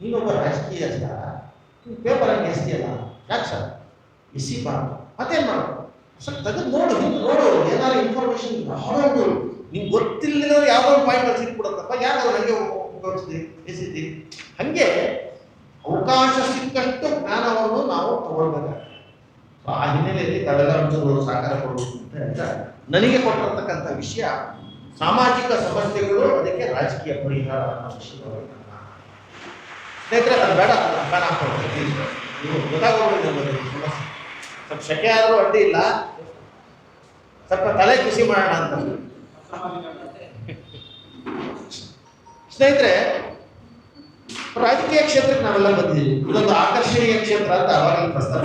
ನೀನೊಬ್ಬ ರಾಜಕೀಯ ಪೇಪರ್ ಹಂಗೆ ಎಸ್ತಿಯಲ್ಲ? ಯಾಕೆ ಸರ್ ಬಾ ಮತ್ತೇನು ಮಾಡು? ಸ್ವಲ್ಪ ತೆಗೆದು ನೋಡು ಹಿಂದೆ ನೋಡು. ಏನಾದ್ರು ಇನ್ಫಾರ್ಮೇಶನ್ ಹೌದು ನಿಮ್ಗೆ ಗೊತ್ತಿಲ್ಲದ ಪಾಯಿಂಟ್ ಅಲ್ಲಿ ಸಿಕ್ಬಿಡುತ್ತಪ್ಪ ಯಾರು ನನಗೆ ಉಪಯೋಗಿಸ್ತೀವಿ ಎಸಿತಿ ಹಾಗೆ ಅವಕಾಶ ಸಿಕ್ಕಷ್ಟು ಜ್ಞಾನವನ್ನು ನಾವು ತಗೊಳ್ಬೇಕಾಗ್ತದೆ ಆ ಹಿನ್ನೆಲೆಯಲ್ಲಿ ತಾವೆಲ್ಲ ಒಂಚೂರು ಸಹಕಾರ ಕೊಡಬೇಕು ಅಂತ ಹೇಳ್ತಾ ನನಗೆ ಕೊಟ್ಟಿರತಕ್ಕಂಥ ವಿಷಯ ಸಾಮಾಜಿಕ ಸಮಸ್ಯೆಗಳು, ಅದಕ್ಕೆ ರಾಜಕೀಯ ಪರಿಹಾರ ಅನ್ನೋ ವಿಷಯಗಳು. ಸ್ನೇಹಿತರೆ, ಅದು ಬೇಡ please. ನೀವು ಸ್ವಲ್ಪ ಶಕೆ ಆದರೂ ಅಡ್ಡಿ ಇಲ್ಲ. ಸ್ವಲ್ಪ ತಲೆ ಖುಷಿ ಮಾಡೋಣ ಅಂತ. ಸ್ನೇಹಿತರೆ, ರಾಜಕೀಯ ಕ್ಷೇತ್ರಕ್ಕೆ ನಾವೆಲ್ಲ ಬಂದಿದ್ದೀವಿ. ಇದೊಂದು ಆಕರ್ಷಣೀಯ ಕ್ಷೇತ್ರ ಅಂತ ಅವಾಗಲೇ ಪ್ರಸ್ತಾಪ.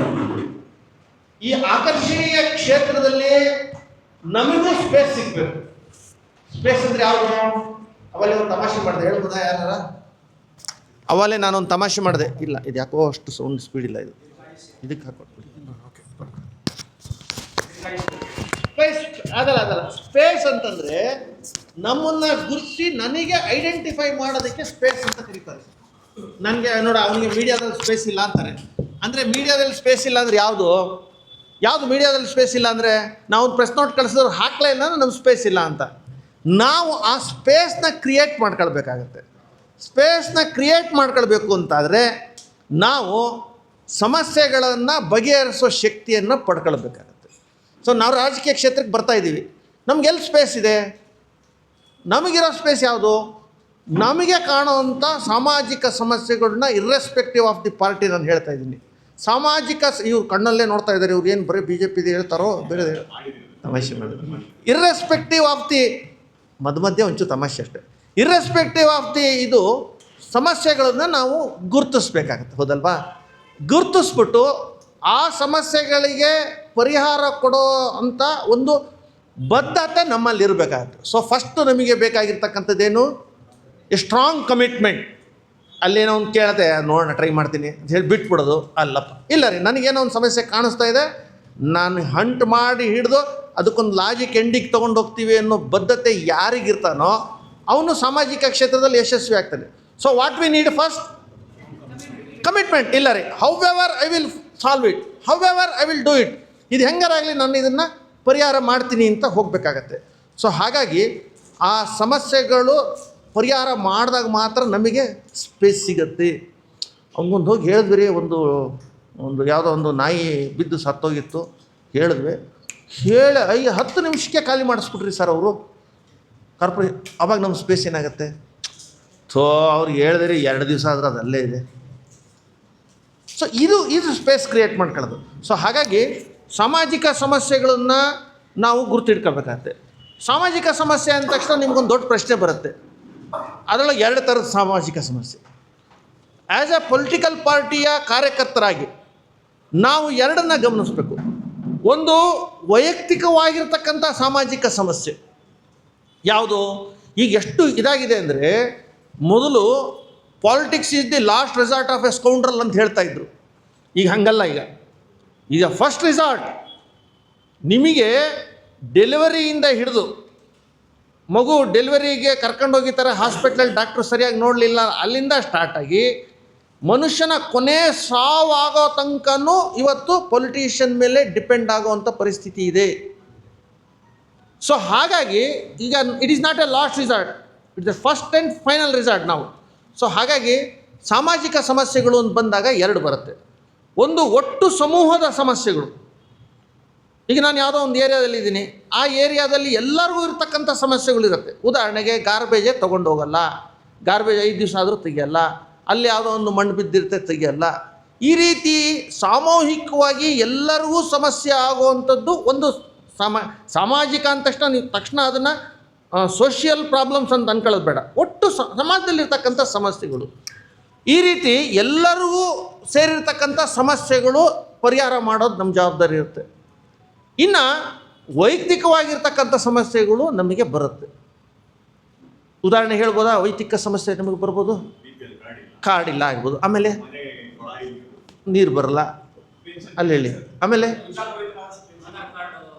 ಈ ಆಕರ್ಷಣೀಯ ಕ್ಷೇತ್ರದಲ್ಲಿ ನಮಗೂ ಸ್ಪೇಸ್ ಸಿಗ್ಬೇಕು. ಸ್ಪೇಸ್ ಅಂದ್ರೆ ಯಾವುದು? ಅವಲ್ಲಿ ಒಂದು ತಮಾಷೆ ಮಾಡಿದೆ. ಹೇಳ್ಬೋದಾ ಯಾರ ಅವಲೇ ನಾನೊಂದು ತಮಾಷೆ ಮಾಡಿದೆ, ಇಲ್ಲ, ಇದು ಯಾಕೋ ಅಷ್ಟು ಸೌಂಡ್ ಸ್ಪೀಡ್ ಇಲ್ಲ ಇದು. ಇದಕ್ಕೆ ಹಾಕೊಟ್ಬಿಡಿ ಸ್ಪೇಸ್ ಅದಲ್ಲ ಅದಲ್ಲ ಸ್ಪೇಸ್ ಅಂತಂದ್ರೆ ನಮ್ಮನ್ನ ಗುರುತಿಸಿ ನನಗೆ ಐಡೆಂಟಿಫೈ ಮಾಡೋದಕ್ಕೆ ಸ್ಪೇಸ್ ಅಂತ ಕರೀತಾರೆ. ನನಗೆ ನೋಡ, ಅವನಿಗೆ ಮೀಡಿಯಾದಲ್ಲಿ ಸ್ಪೇಸ್ ಇಲ್ಲ ಅಂತಾರೆ. ಅಂದರೆ ಮೀಡಿಯಾದಲ್ಲಿ ಸ್ಪೇಸ್ ಇಲ್ಲ ಅಂದ್ರೆ ಯಾವುದು? ಯಾವುದು ಮೀಡಿಯಾದಲ್ಲಿ ಸ್ಪೇಸ್ ಇಲ್ಲ ಅಂದರೆ ನಾವು ಪ್ರೆಸ್ ನೋಟ್ ಕಳಿಸಿದ್ರು ಹಾಕಲೇ ಇಲ್ಲ ಅಂದ್ರೆ ನಮ್ಮ ಸ್ಪೇಸ್ ಇಲ್ಲ ಅಂತ. ನಾವು ಆ ಸ್ಪೇಸ್ನ ಕ್ರಿಯೇಟ್ ಮಾಡ್ಕೊಳ್ಬೇಕಾಗತ್ತೆ. ಸ್ಪೇಸ್ನ ಕ್ರಿಯೇಟ್ ಮಾಡ್ಕೊಳ್ಬೇಕು ಅಂತಾದರೆ ನಾವು ಸಮಸ್ಯೆಗಳನ್ನು ಬಗೆಹರಿಸೋ ಶಕ್ತಿಯನ್ನು ಪಡ್ಕೊಳ್ಬೇಕಾಗತ್ತೆ. ಸೊ ನಾವು ರಾಜಕೀಯ ಕ್ಷೇತ್ರಕ್ಕೆ ಬರ್ತಾ ಇದ್ದೀವಿ. ನಮಗೆಲ್ಲಿ ಸ್ಪೇಸ್ ಇದೆ? ನಮಗಿರೋ ಸ್ಪೇಸ್ ಯಾವುದು? ನಮಗೆ ಕಾಣುವಂಥ ಸಾಮಾಜಿಕ ಸಮಸ್ಯೆಗಳನ್ನ ಇರ್ರೆಸ್ಪೆಕ್ಟಿವ್ ಆಫ್ ದಿ ಪಾರ್ಟಿ ನಾನು ಹೇಳ್ತಾ ಇದ್ದೀನಿ. ಸಾಮಾಜಿಕ ಇವ್ರು ಕಣ್ಣಲ್ಲೇ ನೋಡ್ತಾ ಇದ್ದಾರೆ ಇವ್ರು ಏನು ಬರೀ ಬಿ ಜೆ ಪಿದು ಹೇಳ್ತಾರೋ ಬೇರೆ ತಮಾಷೆ ಇರ್ರೆಸ್ಪೆಕ್ಟಿವ್ ಆಫ್ ದಿ ಮಧ್ಯ ಮಧ್ಯೆ ಒಂಚೂರು ತಮಾಷೆ ಅಷ್ಟೇ. ಇರ್ರೆಸ್ಪೆಕ್ಟಿವ್ ಆಫ್ ದಿ ಇದು ಸಮಸ್ಯೆಗಳನ್ನು ನಾವು ಗುರುತಿಸ್ಬೇಕಾಗತ್ತೆ, ಹೌದಲ್ವಾ? ಗುರುತಿಸ್ಬಿಟ್ಟು ಆ ಸಮಸ್ಯೆಗಳಿಗೆ ಪರಿಹಾರ ಕೊಡೋ ಅಂತ ಒಂದು ಬದ್ಧತೆ ನಮ್ಮಲ್ಲಿ ಇರಬೇಕಾಗುತ್ತೆ. ಸೊ ಫಸ್ಟ್ ನಮಗೆ ಬೇಕಾಗಿರ್ತಕ್ಕಂಥದ್ದೇನು? ಎ ಸ್ಟ್ರಾಂಗ್ ಕಮಿಟ್ಮೆಂಟ್ ಅಲ್ಲೇನೋ ಒಂದು ಕೇಳತ್ತೆ, ನೋಡೋಣ ಟ್ರೈ ಮಾಡ್ತೀನಿ ಅಂತ ಹೇಳಿ ಬಿಟ್ಬಿಡೋದು, ಅಲ್ಲಪ್ಪ. ಇಲ್ಲ ರೀ, ನನಗೇನೋ ಒಂದು ಸಮಸ್ಯೆ ಕಾಣಿಸ್ತಾ ಇದೆ, ನಾನು ಹಂಟ್ ಮಾಡಿ ಹಿಡಿದು ಅದಕ್ಕೊಂದು ಲಾಜಿಕ್ ಎಂಡಿಗೆ ತೊಗೊಂಡು ಹೋಗ್ತೀವಿ ಅನ್ನೋ ಬದ್ಧತೆ ಯಾರಿಗಿರ್ತಾನೋ ಅವನು ಸಾಮಾಜಿಕ ಕ್ಷೇತ್ರದಲ್ಲಿ ಯಶಸ್ವಿ ಆಗ್ತಾನೆ. So what we need first commitment ಇಲ್ಲ ರೀ. However I will solve it however I will do it ಇದು ಹೆಂಗಾರಾಗಲಿ ನಾನು ಇದನ್ನು ಪರಿಹಾರ ಮಾಡ್ತೀನಿ ಅಂತ ಹೋಗಬೇಕಾಗತ್ತೆ. ಸೊ ಹಾಗಾಗಿ ಆ ಸಮಸ್ಯೆಗಳು ಪರಿಹಾರ ಮಾಡಿದಾಗ ಮಾತ್ರ ನಮಗೆ ಸ್ಪೇಸ್ ಸಿಗತ್ತೆ. ಹಂಗೊಂದು ಹೋಗಿ ಹೇಳಿದ್ವಿ ರೀ, ಒಂದು ಒಂದು ಯಾವುದೋ ಒಂದು ನಾಯಿ ಬಿದ್ದು ಸತ್ತೋಗಿತ್ತು. ಹೇಳಿದ್ವಿ. ಹೇಳಿ, ಐ ಹತ್ತು ನಿಮಿಷಕ್ಕೆ ಖಾಲಿ ಮಾಡಿಸ್ಬಿಟ್ರಿ ಸರ್ ಅವರು. ಕಾರ್ಪೊರೇ ಅವಾಗ ನಮ್ಮ ಸ್ಪೇಸ್ ಏನಾಗುತ್ತೆ? ಸೊ ಅವ್ರಿಗೆ ಹೇಳಿದ್ರೆ ಎರಡು ದಿವಸ ಆದ್ರೆ ಅದು ಅಲ್ಲೇ ಇದೆ. ಸೊ ಇದು ಇದು ಸ್ಪೇಸ್ ಕ್ರಿಯೇಟ್ ಮಾಡ್ಕೊಳ್ಳೋದು. ಸೊ ಹಾಗಾಗಿ ಸಾಮಾಜಿಕ ಸಮಸ್ಯೆಗಳನ್ನು ನಾವು ಗುರುತಿಡ್ಕೊಳ್ಬೇಕಾಗತ್ತೆ ಸಾಮಾಜಿಕ ಸಮಸ್ಯೆ ಅಂದ ತಕ್ಷಣ ನಿಮ್ಗೊಂದು ದೊಡ್ಡ ಪ್ರಶ್ನೆ ಬರುತ್ತೆ. ಅದರೊಳಗೆ ಎರಡು ಥರದ ಸಾಮಾಜಿಕ ಸಮಸ್ಯೆ. ಆ್ಯಸ್ ಎ ಪೊಲಿಟಿಕಲ್ ಪಾರ್ಟಿಯ ಕಾರ್ಯಕರ್ತರಾಗಿ ನಾವು ಎರಡನ್ನ ಗಮನಿಸಬೇಕು. ಒಂದು ವೈಯಕ್ತಿಕವಾಗಿರ್ತಕ್ಕಂಥ ಸಾಮಾಜಿಕ ಸಮಸ್ಯೆ. ಯಾವುದು? ಈಗ ಎಷ್ಟು ಇದಾಗಿದೆ ಅಂದರೆ ಮೊದಲು politics is the last resort of a scoundrel ಅಂತ ಹೇಳ್ತಾ ಇದ್ರು. ಈಗ ಹಂಗಲ್ಲ ಈಗ. ಈಗ ಫಸ್ಟ್ ರಿಸಾರ್ಟ್ ನಿಮಗೆ ಡೆಲಿವರಿಯಿಂದ ಹಿಡಿದು ಮಗು ಡೆಲಿವರಿಗೆ ಕರ್ಕೊಂಡೋಗಿತಾರೆ ಹಾಸ್ಪಿಟ್ಲಲ್ಲಿ ಡಾಕ್ಟ್ರು ಸರಿಯಾಗಿ ನೋಡಲಿಲ್ಲ, ಅಲ್ಲಿಂದ ಸ್ಟಾರ್ಟ್ ಆಗಿ ಮನುಷ್ಯನ ಕೊನೆ ಸಾವಾಗೋ ತನಕನೂ ಇವತ್ತು ಪೊಲಿಟೀಷಿಯನ್ ಮೇಲೆ ಡಿಪೆಂಡ್ ಆಗುವಂಥ ಪರಿಸ್ಥಿತಿ ಇದೆ. ಸೊ ಹಾಗಾಗಿ ಈಗ it is not a last resort it's the first and final resort ನಾವು ಸೊ ಹಾಗಾಗಿ ಸಾಮಾಜಿಕ ಸಮಸ್ಯೆಗಳು ಅಂತ ಬಂದಾಗ ಎರಡು ಬರುತ್ತೆ. ಒಂದು ಒಟ್ಟು ಸಮೂಹದ ಸಮಸ್ಯೆಗಳು. ಈಗ ನಾನು ಯಾವುದೋ ಒಂದು ಏರಿಯಾದಲ್ಲಿ ಇದ್ದೀನಿ. ಆ ಏರಿಯಾದಲ್ಲಿ ಎಲ್ಲರಿಗೂ ಇರ್ತಕ್ಕಂಥ ಸಮಸ್ಯೆಗಳಿರುತ್ತೆ ಉದಾಹರಣೆಗೆ ಗಾರ್ಬೇಜೇ ತೊಗೊಂಡು ಹೋಗಲ್ಲ. ಗಾರ್ಬೇಜ್ ಐದು ದಿವಸ ಆದರೂ ತೆಗಿಯಲ್ಲ. ಅಲ್ಲಿ ಯಾವುದೋ ಒಂದು ಮಣ್ಣು ಬಿದ್ದಿರುತ್ತೆ, ತೆಗಿಯಲ್ಲ. ಈ ರೀತಿ ಸಾಮೂಹಿಕವಾಗಿ ಎಲ್ಲರಿಗೂ ಸಮಸ್ಯೆ ಆಗುವಂಥದ್ದು ಒಂದು ಸಮ, ಸಾಮಾಜಿಕ ಅಂದ ತಕ್ಷಣ ನೀವು ತಕ್ಷಣ ಅದನ್ನು ಸೋಷಿಯಲ್ ಪ್ರಾಬ್ಲಮ್ಸ್ ಅಂತ ಅನ್ಕೊಳ್ಳೋದು ಬೇಡ. ಒಟ್ಟು ಸಮಾಜದಲ್ಲಿರ್ತಕ್ಕಂಥ ಸಮಸ್ಯೆಗಳು. ಈ ರೀತಿ ಎಲ್ಲರಿಗೂ ಸೇರಿರ್ತಕ್ಕಂಥ ಸಮಸ್ಯೆಗಳು ಪರಿಹಾರ ಮಾಡೋದು ನಮ್ಮ ಜವಾಬ್ದಾರಿ ಇರುತ್ತೆ. ಇನ್ನು ವೈಯಕ್ತಿಕವಾಗಿರ್ತಕ್ಕಂಥ ಸಮಸ್ಯೆಗಳು ನಮಗೆ ಬರುತ್ತೆ. ಉದಾಹರಣೆ ಹೇಳ್ಬೋದಾ? ವೈಯಕ್ತಿಕ ಸಮಸ್ಯೆ ನಮಗೆ ಬರ್ಬೋದು? ಕಾರ್ಡಿಲ್ಲ ಆಗ್ಬೋದು. ಆಮೇಲೆ? ನೀರು ಬರಲ್ಲ. ಅಲ್ಲಿ ಹೇಳಿ. ಆಮೇಲೆ?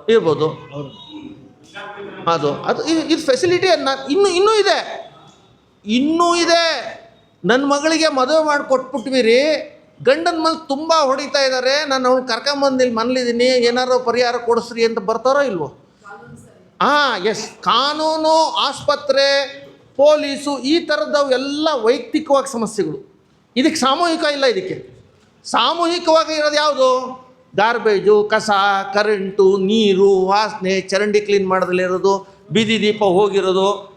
ಇರ್ಬೋದು. ಅದು ಅದು ಇದು- ಫೆಸಿಲಿಟಿ ಇನ್ನು, ಇನ್ನೂ ಇದೆ. ಇನ್ನೂ ಇದೆ. ನನ್ನ ಮಗಳಿಗೆ ಮದುವೆ ಮಾಡಿ ಕೊಟ್ಬಿಟ್ವಿ ರೀ ಗಂಡನ ಮೇಲೆ ತುಂಬ ಹೊಡಿತಾ ಇದ್ದಾರೆ ನಾನು ಅವ್ಳು ಕರ್ಕೊಂಬಂದು ಇಲ್ಲಿ ಮನೇಲಿದ್ದೀನಿ. ಏನಾರು ಪರಿಹಾರ ಕೊಡಿಸ್ರಿ ಅಂತ ಬರ್ತಾರೋ ಇಲ್ವೋ? ಹಾಂ ಎಸ್ ಕಾನೂನು, ಆಸ್ಪತ್ರೆ, ಪೊಲೀಸು, ಈ ಥರದವು ಎಲ್ಲ ವೈಯಕ್ತಿಕವಾಗಿ ಸಮಸ್ಯೆಗಳು. ಇದಕ್ಕೆ ಸಾಮೂಹಿಕ ಇಲ್ಲ ಇದಕ್ಕೆ. ಸಾಮೂಹಿಕವಾಗಿ ಇರೋದು ಯಾವುದು? ಗಾರ್ಬೇಜು ಕಸ, ಕರೆಂಟು, ನೀರು, ವಾಸನೆ, ಚರಂಡಿ ಕ್ಲೀನ್ ಮಾಡೋದಲ್ಲಿರೋದು ಬೀದಿ ದೀಪ ಹೋಗಿರೋದು,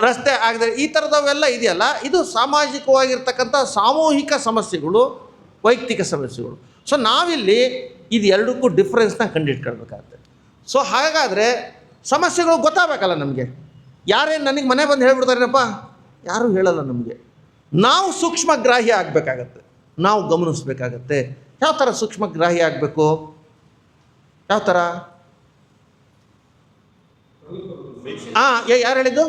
ರಸ್ತೆ ಆಗದೆ, ಈ ಥರದವೆಲ್ಲ ಇದೆಯಲ್ಲ? ಇದು ಸಾಮಾಜಿಕವಾಗಿರ್ತಕ್ಕಂಥ ಸಾಮೂಹಿಕ ಸಮಸ್ಯೆಗಳು, ವೈಯಕ್ತಿಕ ಸಮಸ್ಯೆಗಳು. ಸೊ ನಾವಿಲ್ಲಿ ಇದು ಎರಡಕ್ಕೂ ಡಿಫ್ರೆನ್ಸ್ನ ಕಂಡಿಟ್ಕೊಳ್ಬೇಕಾಗತ್ತೆ. ಸೊ ಹಾಗಾದರೆ ಸಮಸ್ಯೆಗಳು ಗೊತ್ತಾಗಬೇಕಲ್ಲ ನಮಗೆ? ಯಾರೇನು ನನಗೆ ಮನೆ ಬಂದು ಹೇಳ್ಬಿಡ್ತಾರೇನಪ್ಪ? ಯಾರೂ ಹೇಳಲ್ಲ ನಮಗೆ. ನಾವು ಸೂಕ್ಷ್ಮಗ್ರಾಹಿ ಆಗಬೇಕಾಗತ್ತೆ. ನಾವು ಗಮನಿಸ್ಬೇಕಾಗತ್ತೆ. ಯಾವ ಥರ ಸೂಕ್ಷ್ಮಗ್ರಾಹಿ ಆಗಬೇಕು? ಯಾವ ಥರ ಹಾಂ ಯಾರು ಹೇಳಿದ್ದು?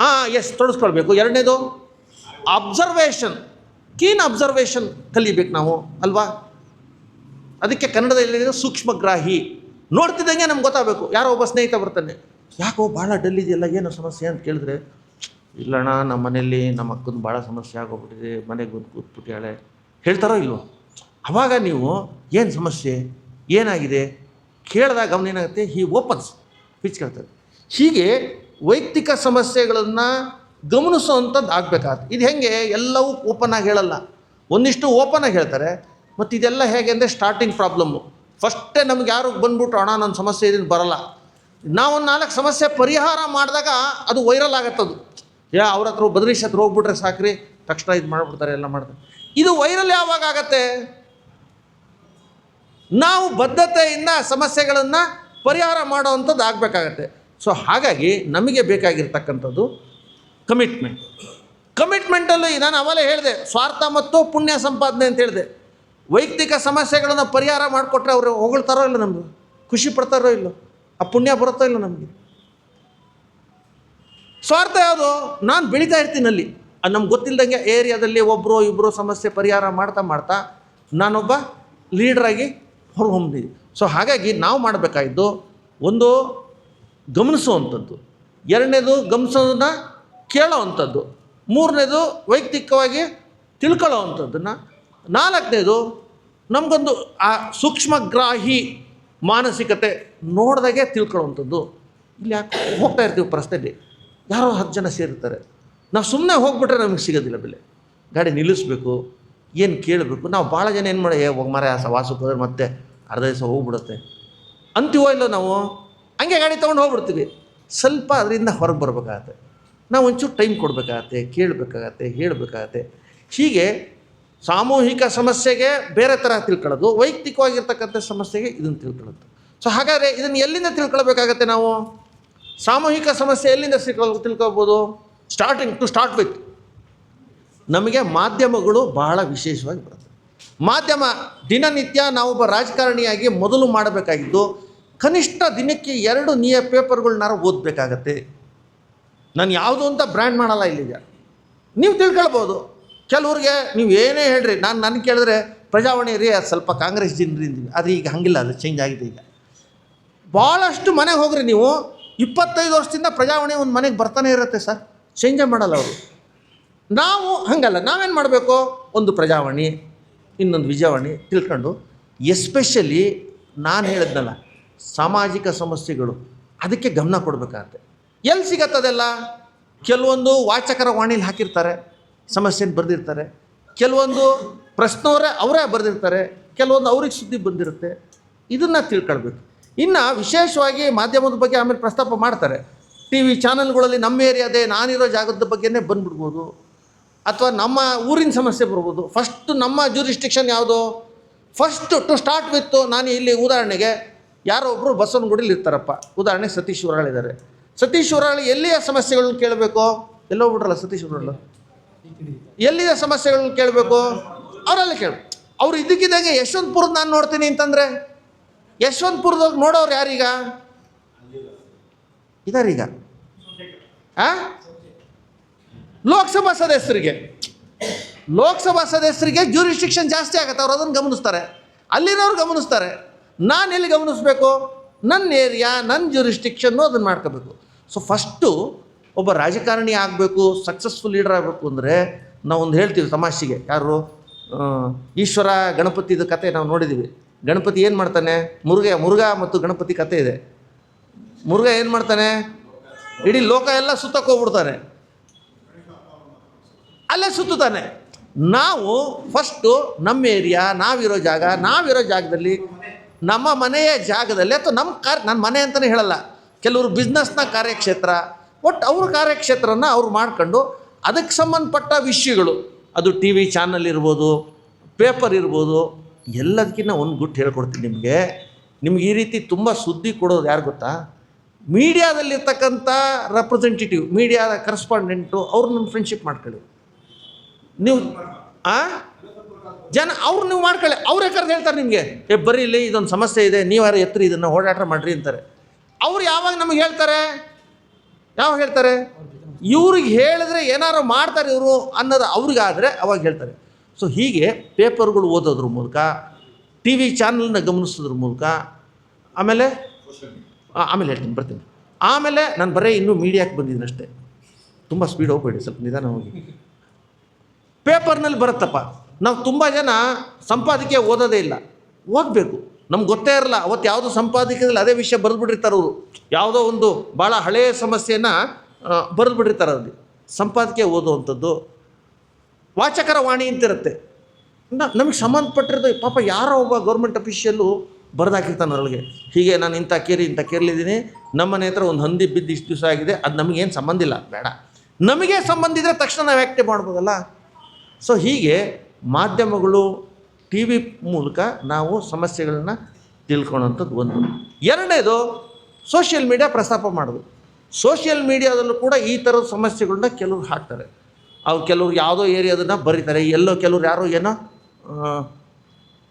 ಹಾಂ ಎಸ್ ತೊಡಸ್ಕೊಳ್ಬೇಕು. ಎರಡನೇದು ಅಬ್ಸರ್ವೇಷನ್ ಕೀನ್ ಅಬ್ಸರ್ವೇಷನ್ ಕಲಿಬೇಕು ನಾವು, ಅಲ್ವಾ? ಅದಕ್ಕೆ ಕನ್ನಡದಲ್ಲಿ ಸೂಕ್ಷ್ಮಗ್ರಾಹಿ. ನೋಡ್ತಿದ್ದಂಗೆ ನಮ್ಗೆ ಗೊತ್ತಾಗಬೇಕು. ಯಾರೋ ಒಬ್ಬ ಸ್ನೇಹಿತ ಬರ್ತಾನೆ. ಯಾಕೋ ಭಾಳ ಡಲ್ ಇದೆಯಲ್ಲ, ಏನು ಸಮಸ್ಯೆ ಅಂತ ಕೇಳಿದ್ರೆ, ಇಲ್ಲಣ್ಣ ನಮ್ಮ ಮನೇಲಿ ನಮ್ಮ ಅಕ್ಕನ ಭಾಳ ಸಮಸ್ಯೆ ಆಗೋಗ್ಬಿಟ್ಟಿದೆ, ಮನೆಗೆ ಬಂದು ಕೂತ್ಬಿಟ್ಟಾಳೆ ಹೇಳ್ತಾರೋ ಇಲ್ವೋ? ಅವಾಗ ನೀವು ಏನು ಸಮಸ್ಯೆ, ಏನಾಗಿದೆ? ಕೇಳಿದಾಗ ಅವನೇನಾಗುತ್ತೆ ಹಿ ಓಪನ್ಸ್ ಪಿಚ್ ಕೇಳ್ತಾರೆ ಹೀಗೆ ವೈಯಕ್ತಿಕ ಸಮಸ್ಯೆಗಳನ್ನು ಗಮನಿಸೋವಂಥದ್ದು ಆಗಬೇಕಾಗುತ್ತೆ. ಇದು ಹೆಂಗೆ? ಎಲ್ಲವೂ ಓಪನ್ ಆಗಿ ಹೇಳಲ್ಲ. ಒಂದಿಷ್ಟು ಓಪನ್ ಆಗಿ ಹೇಳ್ತಾರೆ. ಮತ್ತು ಇದೆಲ್ಲ ಹೇಗೆ ಅಂದರೆ ಸ್ಟಾರ್ಟಿಂಗ್ ಪ್ರಾಬ್ಲಮ್ಮು ಫಸ್ಟೇ ನಮ್ಗೆ ಯಾರು ಬಂದ್ಬಿಟ್ಟು ಅಣ್ಣ ನನ್ನ ಸಮಸ್ಯೆ ಇದನ್ನು ಬರಲ್ಲ. ನಾವು ನಾಲ್ಕು ಸಮಸ್ಯೆ ಪರಿಹಾರ ಮಾಡಿದಾಗ ಅದು ವೈರಲ್ ಆಗತ್ತದು. ಯಾ ಅವ್ರ ಹತ್ರ ಬದ್ರೀಶ್ ಹತ್ರ ಹೋಗ್ಬಿಟ್ರೆ ಸಾಕ್ರಿ. ತಕ್ಷಣ ಇದು ಮಾಡಿಬಿಡ್ತಾರೆ, ಎಲ್ಲ ಮಾಡ್ತಾರೆ. ಇದು ವೈರಲ್ ಯಾವಾಗ ಆಗತ್ತೆ? ನಾವು ಬದ್ಧತೆಯಿಂದ ಸಮಸ್ಯೆಗಳನ್ನು ಪರಿಹಾರ ಮಾಡೋವಂಥದ್ದು ಆಗಬೇಕಾಗತ್ತೆ ಸೊ ಹಾಗಾಗಿ ನಮಗೆ ಬೇಕಾಗಿರ್ತಕ್ಕಂಥದ್ದು ಕಮಿಟ್ಮೆಂಟ್ ಕಮಿಟ್ಮೆಂಟಲ್ಲಿ ನಾನು ಅವಲೇ ಹೇಳಿದೆ, ಸ್ವಾರ್ಥ ಮತ್ತು ಪುಣ್ಯ ಸಂಪಾದನೆ ಅಂತ ಹೇಳಿದೆ. ವೈಯಕ್ತಿಕ ಸಮಸ್ಯೆಗಳನ್ನು ಪರಿಹಾರ ಮಾಡಿಕೊಟ್ರೆ ಅವರು ಹೊಗಳ್ತಾರೋ ಇಲ್ಲ ನಮಗೆ? ಖುಷಿ ಪಡ್ತಾರೋ ಇಲ್ಲೋ? ಆ ಪುಣ್ಯ ಬರುತ್ತೋ ಇಲ್ಲ ನಮಗೆ? ಸ್ವಾರ್ಥ ಯಾವುದು? ನಾನು ಬೆಳೀತಾ ಇರ್ತೀನಿ ಅಲ್ಲಿ. ನಮ್ಗೆ ಗೊತ್ತಿಲ್ಲದಂಗೆ ಏರಿಯಾದಲ್ಲಿ ಒಬ್ಬರು ಇಬ್ಬರು ಸಮಸ್ಯೆ ಪರಿಹಾರ ಮಾಡ್ತಾ ಮಾಡ್ತಾ ನಾನೊಬ್ಬ ಲೀಡ್ರಾಗಿ ಹೊರಹೊಮ್ಮಿದ್ದೀನಿ ಸೊ ಹಾಗಾಗಿ ನಾವು ಮಾಡಬೇಕಾಗಿದ್ದು ಒಂದು ಗಮನಿಸುವಂಥದ್ದು. ಎರಡನೇದು ಗಮನಿಸೋದನ್ನ ಕೇಳೋವಂಥದ್ದು. ಮೂರನೇದು ವೈಯಕ್ತಿಕವಾಗಿ ತಿಳ್ಕೊಳ್ಳೋವಂಥದ್ದನ್ನು. ನಾಲ್ಕನೇದು ನಮಗೊಂದು ಆ ಸೂಕ್ಷ್ಮಗ್ರಾಹಿ ಮಾನಸಿಕತೆ ನೋಡಿದಾಗೆ ತಿಳ್ಕೊಳ್ಳೋವಂಥದ್ದು. ಇಲ್ಲಿ ಯಾಕೆ ಹೋಗ್ತಾ ಇರ್ತೀವಿ ಪ್ರಶ್ನೆಯಲ್ಲಿ ಯಾರೋ ಹತ್ತು ಜನ ಸೇರಿರ್ತಾರೆ. ನಾವು ಸುಮ್ಮನೆ ಹೋಗ್ಬಿಟ್ರೆ ನಮಗೆ ಸಿಗೋದಿಲ್ಲ ಬೆಲೆ. ಗಾಡಿ ನಿಲ್ಲಿಸ್ಬೇಕು. ಏನು ಕೇಳಬೇಕು? ನಾವು ಭಾಳ ಜನ ಏನು ಮಾಡಿ ಹೋಗಿ ಮರ ವಾಸಕ್ಕೆ ಹೋದ್ರೆ ಮತ್ತೆ ಅರ್ಧ ದಿವಸ ಹೋಗ್ಬಿಡುತ್ತೆ. ಅಂತೀವೋ ಇಲ್ಲೋ ನಾವು, ಹಂಗೆ ಗಾಡಿ ತೊಗೊಂಡು ಹೋಗ್ಬಿಡ್ತೀವಿ. ಸ್ವಲ್ಪ ಅದರಿಂದ ಹೊರಗೆ ಬರಬೇಕಾಗತ್ತೆ. ನಾವು ಒಂಚೂರು ಟೈಮ್ ಕೊಡಬೇಕಾಗತ್ತೆ, ಕೇಳಬೇಕಾಗತ್ತೆ, ಹೇಳಬೇಕಾಗತ್ತೆ. ಹೀಗೆ ಸಾಮೂಹಿಕ ಸಮಸ್ಯೆಗೆ ಬೇರೆ ಥರ ತಿಳ್ಕೊಳ್ಳೋದು, ವೈಯಕ್ತಿಕವಾಗಿರ್ತಕ್ಕಂಥ ಸಮಸ್ಯೆಗೆ ಇದನ್ನು ತಿಳ್ಕೊಳ್ಳೋದು. ಸೊ ಹಾಗಾದರೆ ಇದನ್ನು ಎಲ್ಲಿಂದ ತಿಳ್ಕೊಳ್ಬೇಕಾಗತ್ತೆ ನಾವು? ಸಾಮೂಹಿಕ ಸಮಸ್ಯೆ ಎಲ್ಲಿಂದ ತಿಳ್ಕೊಳ್ಬೋದು? ಸ್ಟಾರ್ಟಿಂಗ್ ಟು ಸ್ಟಾರ್ಟ್ ವಿತ್ ನಮಗೆ ಮಾಧ್ಯಮಗಳು ಬಹಳ ವಿಶೇಷವಾಗಿ ಬರುತ್ತೆ ಮಾಧ್ಯಮ ದಿನನಿತ್ಯ ನಾವೊಬ್ಬ ರಾಜಕಾರಣಿಯಾಗಿ ಮೊದಲು ಮಾಡಬೇಕಾಗಿದ್ದು, ಕನಿಷ್ಠ ದಿನಕ್ಕೆ ಎರಡು ನಿಯ ಪೇಪರ್ಗಳನ್ನ ಓದಬೇಕಾಗತ್ತೆ. ನಾನು ಯಾವುದು ಅಂತ ಬ್ರ್ಯಾಂಡ್ ಮಾಡಲ್ಲ ಇಲ್ಲಿಗೆ. ನೀವು ತಿಳ್ಕೊಳ್ಬೋದು. ಕೆಲವ್ರಿಗೆ ನೀವು ಏನೇ ಹೇಳ್ರಿ, ನಾನು ನನಗೆ ಕೇಳಿದ್ರೆ ಪ್ರಜಾವಾಣಿ ರೀ, ಅದು ಸ್ವಲ್ಪ ಕಾಂಗ್ರೆಸ್ ಜನರಿಂದ ಆದರೆ ಈಗ ಹಂಗಿಲ್ಲ, ಅದು ಚೇಂಜ್ ಆಗಿದೆ ಈಗ. ಭಾಳಷ್ಟು ಮನೆಗೆ ಹೋಗ್ರಿ ನೀವು. ಇಪ್ಪತ್ತೈದು ವರ್ಷದಿಂದ ಪ್ರಜಾವಾಣಿ ಒಂದು ಮನೆಗೆ ಬರ್ತಾನೆ ಇರುತ್ತೆ ಸರ್. ಚೇಂಜೇ ಮಾಡಲ್ಲ ಅವರು. ನಾವು ಹಾಗಲ್ಲ, ನಾವೇನು ಮಾಡಬೇಕು? ಒಂದು ಪ್ರಜಾವಾಣಿ, ಇನ್ನೊಂದು ವಿಜಯವಾಣಿ ತಿಳ್ಕೊಂಡು ಎಸ್ಪೆಷಲಿ ನಾನು ಹೇಳಿದ್ನಲ್ಲ, ಸಾಮಾಜಿಕ ಸಮಸ್ಯೆಗಳು, ಅದಕ್ಕೆ ಗಮನ ಕೊಡಬೇಕಾಗತ್ತೆ. ಎಲ್ಲಿ ಸಿಗತ್ತದೆಲ್ಲ? ಕೆಲವೊಂದು ವಾಚಕರ ವಾಣಿಲಿ ಹಾಕಿರ್ತಾರೆ, ಸಮಸ್ಯೆನ ಬರೆದಿರ್ತಾರೆ. ಕೆಲವೊಂದು ಪ್ರಶ್ನವರೇ ಅವರೇ ಬರೆದಿರ್ತಾರೆ, ಕೆಲವೊಂದು ಅವ್ರಿಗೆ ಸುದ್ದಿ ಬಂದಿರುತ್ತೆ. ಇದನ್ನು ತಿಳ್ಕೊಳ್ಬೇಕು. ಇನ್ನು ವಿಶೇಷವಾಗಿ ಮಾಧ್ಯಮದ ಬಗ್ಗೆ ಆಮೇಲೆ ಪ್ರಸ್ತಾಪ ಮಾಡ್ತಾರೆ. ಟಿ ವಿ ಚಾನಲ್ಗಳಲ್ಲಿ ನಮ್ಮ ಏರಿಯಾದೇ ನಾನಿರೋ ಜಾಗದ ಬಗ್ಗೆನೇ ಬಂದ್ಬಿಡ್ಬೋದು. ಅಥವಾ ನಮ್ಮ ಊರಿನ ಸಮಸ್ಯೆ ಬರ್ಬೋದು. ಫಸ್ಟ್ ನಮ್ಮ ಜ್ಯೂರಿಸ್ಟಿಕ್ಷನ್ ಯಾವುದು? ಫಸ್ಟ್ ಟು ಸ್ಟಾರ್ಟ್ ವಿತ್ ನಾನು ಇಲ್ಲಿ ಉದಾಹರಣೆಗೆ ಯಾರೋ ಒಬ್ಬರು ಬಸವನಗುಡಿಲಿ ಇರ್ತಾರಪ್ಪ. ಉದಾಹರಣೆಗೆ ಸತೀಶ್ ಉರಾಳಿದ್ದಾರೆ ಸತೀಶ್ ಉರಾಳಿ ಎಲ್ಲಿಯ ಸಮಸ್ಯೆಗಳನ್ನ ಕೇಳಬೇಕು? ಎಲ್ಲೋ ಬಿಡ್ರಲ್ಲ ಸತೀಶ್ ಉರಾಳ್? ಎಲ್ಲಿಯ ಸಮಸ್ಯೆಗಳನ್ನ ಕೇಳಬೇಕು? ಅವರಲ್ಲಿ ಕೇಳು. ಅವ್ರು ಇದಕ್ಕಿದ್ದಂಗೆ ಯಶವಂತಪುರದ ನಾನು ನೋಡ್ತೀನಿ ಅಂತಂದರೆ, ಯಶವಂತಪುರದಾಗ ನೋಡೋರು ಯಾರೀಗ? ಇದಾರೀಗ. ಆ? ಲೋಕಸಭಾ ಸದಸ್ಯರಿಗೆ. ಲೋಕಸಭಾ ಸದಸ್ಯರಿಗೆ ಜ್ಯೂರಿಸ್ಟಿಕ್ಷನ್ ಜಾಸ್ತಿ ಆಗುತ್ತೆ, ಅವ್ರು ಅದನ್ನು ಗಮನಿಸ್ತಾರೆ. ಅಲ್ಲಿನವ್ರು ಗಮನಿಸ್ತಾರೆ. ನಾನು ಎಲ್ಲಿ ಗಮನಿಸ್ಬೇಕು? ನನ್ನ ಏರಿಯಾ ನನ್ನ ಜ್ಯೂರಿಸ್ಟಿಕ್ಷನ್ನು ಅದನ್ನು ಮಾಡ್ಕೋಬೇಕು. ಸೊ ಫಸ್ಟು ಒಬ್ಬ ರಾಜಕಾರಣಿ ಆಗಬೇಕು ಸಕ್ಸಸ್ಫುಲ್ ಲೀಡರ್ ಆಗಬೇಕು ಅಂದರೆ ನಾವೊಂದು ಹೇಳ್ತೀವಿ ತಮಾಷೆಗೆ. ಯಾರು? ಈಶ್ವರ ಗಣಪತಿದು ಕತೆ ನಾವು ನೋಡಿದ್ದೀವಿ ಗಣಪತಿ ಏನು ಮಾಡ್ತಾನೆ? ಮುರುಘ ಮುರುಘ ಮತ್ತು ಗಣಪತಿ ಕತೆ ಇದೆ. ಮುರುಘ ಏನು ಮಾಡ್ತಾನೆ? ಇಡೀ ಲೋಕ ಎಲ್ಲ ಸುತ್ತಕ್ಕೆ ಹೋಗ್ಬಿಡ್ತಾನೆ. ಅಲ್ಲೇ ಸುತ್ತುತ್ತಾನೆ. ನಾವು ಫಸ್ಟು ನಮ್ಮ ಏರಿಯಾ ನಾವಿರೋ ಜಾಗ, ನಾವಿರೋ ಜಾಗದಲ್ಲಿ ನಮ್ಮ ಮನೆಯ ಜಾಗದಲ್ಲಿ ಅಥವಾ ನಮ್ಮ ಕಾರ್ ನನ್ನ ಮನೆ ಅಂತಲೇ ಹೇಳಲ್ಲ. ಕೆಲವರು ಬಿಸ್ನೆಸ್ನ ಕಾರ್ಯಕ್ಷೇತ್ರ ಒಟ್ಟು ಅವ್ರ ಕಾರ್ಯಕ್ಷೇತ್ರನ ಅವ್ರು ಮಾಡ್ಕೊಂಡು ಅದಕ್ಕೆ ಸಂಬಂಧಪಟ್ಟ ವಿಷಯಗಳು. ಅದು ಟಿ ವಿ ಚಾನಲ್ ಇರ್ಬೋದು ಪೇಪರ್ ಇರ್ಬೋದು ಎಲ್ಲದಕ್ಕಿಂತ ಒಂದು ಗುಟ್ಟು ಹೇಳ್ಕೊಡ್ತೀನಿ ನಿಮಗೆ. ನಿಮ್ಗೆ ಈ ರೀತಿ ತುಂಬ ಸುದ್ದಿ ಕೊಡೋದು ಯಾರು ಗೊತ್ತಾ? ಮೀಡಿಯಾದಲ್ಲಿರ್ತಕ್ಕಂಥ ರೆಪ್ರೆಸೆಂಟೇಟಿವ್ ಮೀಡಿಯಾದ ಕರೆಸ್ಪಾಂಡೆಂಟು ಅವ್ರು ನಮ್ಮ ಫ್ರೆಂಡ್ಶಿಪ್ ಮಾಡ್ಕೊಳ್ಳಿ. ನೀವು, ಆ? ಜನ, ಅವ್ರು ನೀವು ಮಾಡ್ಕೊಳ್ಳಿ. ಅವ್ರೇ ಕರೆದು ಹೇಳ್ತಾರೆ ನಿಮಗೆ. ಏ, ಬರ್ರಿ ಇಲ್ಲಿ, ಇದೊಂದು ಸಮಸ್ಯೆ ಇದೆ. ನೀವು ಯಾರು ಎತ್ತರಿ ಇದನ್ನು ಓಡಾಟ ಮಾಡಿರಿ ಅಂತಾರೆ. ಅವ್ರು ಯಾವಾಗ ನಮಗೆ ಹೇಳ್ತಾರೆ? ಯಾವಾಗ ಹೇಳ್ತಾರೆ? ಇವ್ರಿಗೆ ಹೇಳಿದ್ರೆ ಏನಾರು ಮಾಡ್ತಾರೆ ಇವರು ಅನ್ನೋದು ಅವ್ರಿಗಾದರೆ ಅವಾಗ ಹೇಳ್ತಾರೆ. ಸೊ ಹೀಗೆ ಪೇಪರ್ಗಳು ಓದೋದ್ರ ಮೂಲಕ, ಟಿ ವಿ ಚಾನಲ್ನ ಗಮನಿಸೋದ್ರ ಮೂಲಕ, ಆಮೇಲೆ ಆಮೇಲೆ ಹೇಳ್ತೀನಿ, ಬರ್ತೀನಿ. ಆಮೇಲೆ ನಾನು ಬರೀ ಇನ್ನೂ ಮೀಡಿಯಾಕ್ಕೆ ಬಂದಿದ್ದೀನಿ ಅಷ್ಟೇ ತುಂಬ ಸ್ಪೀಡ್ ಹೋಗ್ಬೇಡಿ, ಸ್ವಲ್ಪ ನಿಧಾನ ಹೋಗಿ. ಪೇಪರ್ನಲ್ಲಿ ಬರುತ್ತಪ್ಪ. ನಾವು ತುಂಬ ಜನ ಸಂಪಾದಕೀಯ ಓದೋದೇ ಇಲ್ಲ. ಓದಬೇಕು. ನಮ್ಗೆ ಗೊತ್ತೇ ಇರಲ್ಲ, ಅವತ್ತು ಯಾವುದೋ ಸಂಪಾದಕೀಯದಲ್ಲಿ ಅದೇ ವಿಷಯ ಬರೆದ್ಬಿಟ್ಟಿರ್ತಾರೆ ಅವರು. ಯಾವುದೋ ಒಂದು ಭಾಳ ಹಳೆಯ ಸಮಸ್ಯೆನ ಬರೆದ್ಬಿಟ್ಟಿರ್ತಾರೆ ಅಲ್ಲಿ. ಸಂಪಾದಕೀಯ ಓದುವಂಥದ್ದು ವಾಚಕರ ವಾಣಿ ಅಂತಿರುತ್ತೆ. ನಮಗೆ ಸಂಬಂಧಪಟ್ಟಿರೋದು, ಪಾಪ ಯಾರೋ ಒಬ್ಬ ಗೌರ್ಮೆಂಟ್ ಅಫಿಷಿಯಲ್ಲು ಬರೆದಾಕಿರ್ತಾನೆ ಅವಳಿಗೆ ಹೀಗೆ ನಾನು ಇಂಥ ಕೇರಿ ಇಂಥ ಕೇರಲಿದ್ದೀನಿ ನಮ್ಮ ಮನೆ ಹತ್ರ ಒಂದು ಹಂದಿ ಬಿದ್ದು ಇಷ್ಟು ದಿವಸ ಆಗಿದೆ, ಅದು ನಮಗೇನು ಸಂಬಂಧ ಇಲ್ಲ. ಬೇಡ. ನಮಗೆ ಸಂಬಂಧ ಇದ್ದರೆ ತಕ್ಷಣ ನಾವು ಆ್ಯಕ್ಟಿವ್ ಮಾಡ್ಬೋದಲ್ಲ. ಸೊ ಹೀಗೆ ಮಾಧ್ಯಮಗಳು ಟಿ ವಿ ಮೂಲಕ ನಾವು ಸಮಸ್ಯೆಗಳನ್ನ ತಿಳ್ಕೊಳ್ಳೋಂಥದ್ದು ಒಂದು. ಎರಡನೇದು ಸೋಷಿಯಲ್ ಮೀಡಿಯಾ ಪ್ರಸ್ತಾಪ ಮಾಡೋದು. ಸೋಷಿಯಲ್ ಮೀಡಿಯಾದಲ್ಲೂ ಕೂಡ ಈ ಥರದ ಸಮಸ್ಯೆಗಳನ್ನ ಕೆಲವ್ರು ಹಾಕ್ತಾರೆ. ಅವ್ರು ಕೆಲವ್ರು ಯಾವುದೋ ಏರಿಯಾದನ್ನ ಬರೀತಾರೆ. ಎಲ್ಲೋ ಕೆಲವ್ರು ಯಾರೋ ಏನೋ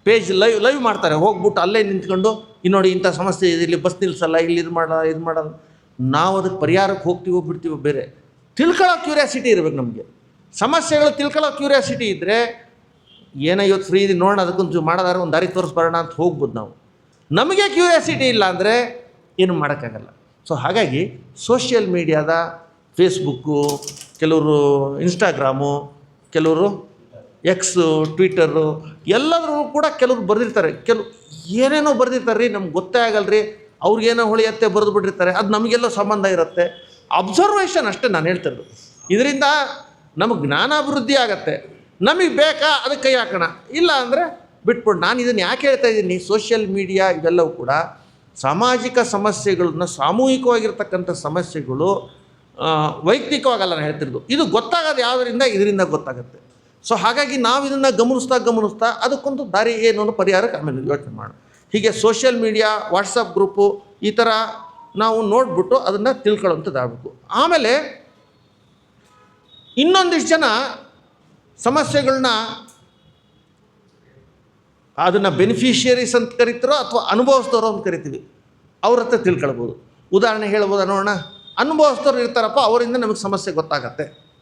ಪೇಜ್ ಲೈವ್ ಲೈವ್ ಮಾಡ್ತಾರೆ. ಹೋಗ್ಬಿಟ್ಟು ಅಲ್ಲೇ ನಿಂತ್ಕೊಂಡು ಇನ್ನು ನೋಡಿ ಇಂಥ ಸಮಸ್ಯೆ ಇದೆ, ಇಲ್ಲಿ ಬಸ್ ನಿಲ್ಸಲ್ಲ, ಇಲ್ಲಿ ಇದು ಮಾಡಲ್ಲ ಇದು ಮಾಡಲ್ಲ. ನಾವು ಅದಕ್ಕೆ ಪರಿಹಾರಕ್ಕೆ ಹೋಗ್ತೀವೋ ಬಿಡ್ತೀವೋ ಬೇರೆ. ತಿಳ್ಕೊಳ್ಳೋ ಕ್ಯೂರಿಯಾಸಿಟಿ ಇರಬೇಕು ನಮಗೆ. ಸಮಸ್ಯೆಗಳು ತಿಳ್ಕೊಳ್ಳೋ ಕ್ಯೂರಿಯಾಸಿಟಿ ಇದ್ದರೆ ಏನೋ ಇವತ್ತು ಫ್ರೀ ಇದೆ ನೋಡೋಣ, ಅದಕ್ಕೊಂದು ಮಾಡೋದಾದ್ರೆ ಒಂದು ದಾರಿ ತೋರಿಸ್ಬರೋಣ ಅಂತ ಹೋಗ್ಬೋದು ನಾವು. ನಮಗೆ ಕ್ಯೂರಿಯಾಸಿಟಿ ಇಲ್ಲ ಅಂದರೆ ಏನು ಮಾಡೋಕ್ಕಾಗಲ್ಲ. ಸೊ ಹಾಗಾಗಿ ಸೋಷಿಯಲ್ ಮೀಡಿಯಾದ ಫೇಸ್ಬುಕ್ಕು ಕೆಲವರು ಇನ್ಸ್ಟಾಗ್ರಾಮು ಕೆಲವರು ಎಕ್ಸು ಟ್ವಿಟರು ಎಲ್ಲದರೂ ಕೂಡ ಕೆಲವರು ಬರೆದಿರ್ತಾರೆ. ಕೆಲವು ಏನೇನೋ ಬರೆದಿರ್ತಾರೆ ರೀ ನಮ್ಗೆ ಗೊತ್ತೇ ಆಗಲ್ಲ ರೀ ಅವ್ರಿಗೇನೋ ಹೊಳಿಯತ್ತೆ ಬರೆದು ಬಿಟ್ಟಿರ್ತಾರೆ, ಅದು ನಮಗೆಲ್ಲ ಸಂಬಂಧ ಇರುತ್ತೆ. ಅಬ್ಸರ್ವೇಷನ್ ಅಷ್ಟೇ ನಾನು ಹೇಳ್ತಿರೋದು. ಇದರಿಂದ ನಮಗೆ ಜ್ಞಾನಾಭಿವೃದ್ಧಿ ಆಗತ್ತೆ. ನಮಗೆ ಬೇಕಾ ಅದಕ್ಕೆ ಕೈ ಹಾಕೋಣ. ಇಲ್ಲ ಅಂದರೆ ಬಿಟ್ಬಿಟ್ಟು ನಾನು ಇದನ್ನು ಯಾಕೆ ಹೇಳ್ತಾ ಇದ್ದೀನಿ? ಸೋಷಿಯಲ್ ಮೀಡಿಯಾ ಇವೆಲ್ಲವೂ ಕೂಡ ಸಾಮಾಜಿಕ ಸಮಸ್ಯೆಗಳನ್ನ ಸಾಮೂಹಿಕವಾಗಿರ್ತಕ್ಕಂಥ ಸಮಸ್ಯೆಗಳು ವೈಯಕ್ತಿಕವಾಗಲ್ಲ ನಾನು ಹೇಳ್ತಿರೋದು. ಇದು ಗೊತ್ತಾಗೋದು ಯಾವುದರಿಂದ? ಇದರಿಂದ ಗೊತ್ತಾಗುತ್ತೆ. ಸೊ ಹಾಗಾಗಿ ನಾವು ಇದನ್ನು ಗಮನಿಸ್ತಾ ಗಮನಿಸ್ತಾ ಅದಕ್ಕೊಂದು ದಾರಿ ಏನು ಅನ್ನೋ ಪರಿಹಾರಕ್ಕೆ ಆಮೇಲೆ ಯೋಚನೆ ಮಾಡೋಣ. ಹೀಗೆ ಸೋಷಿಯಲ್ ಮೀಡಿಯಾ ವಾಟ್ಸಪ್ ಗ್ರೂಪು ಈ ಥರ ನಾವು ನೋಡಿಬಿಟ್ಟು ಅದನ್ನು ತಿಳ್ಕೊಳ್ಳೋಂಥದ್ದಾಗಬೇಕು. ಆಮೇಲೆ ಇನ್ನೊಂದಿಷ್ಟು ಜನ ಸಮಸ್ಯೆಗಳನ್ನ ಅದನ್ನು ಬೆನಿಫಿಷಿಯರೀಸ್ ಅಂತ ಕರಿತಾರೋ ಅಥವಾ ಅನುಭವಿಸ್ದವರು ಅಂತ ಕರಿತೀವಿ. ಅವ್ರ ಹತ್ರ ತಿಳ್ಕೊಳ್ಬೋದು. ಉದಾಹರಣೆ ಹೇಳ್ಬೋದು ನೋಡೋಣ? ಅನುಭವಿಸ್ದವ್ರು ಇರ್ತಾರಪ್ಪ, ಅವರಿಂದ ನಮಗೆ ಸಮಸ್ಯೆ ಗೊತ್ತಾಗತ್ತೆ.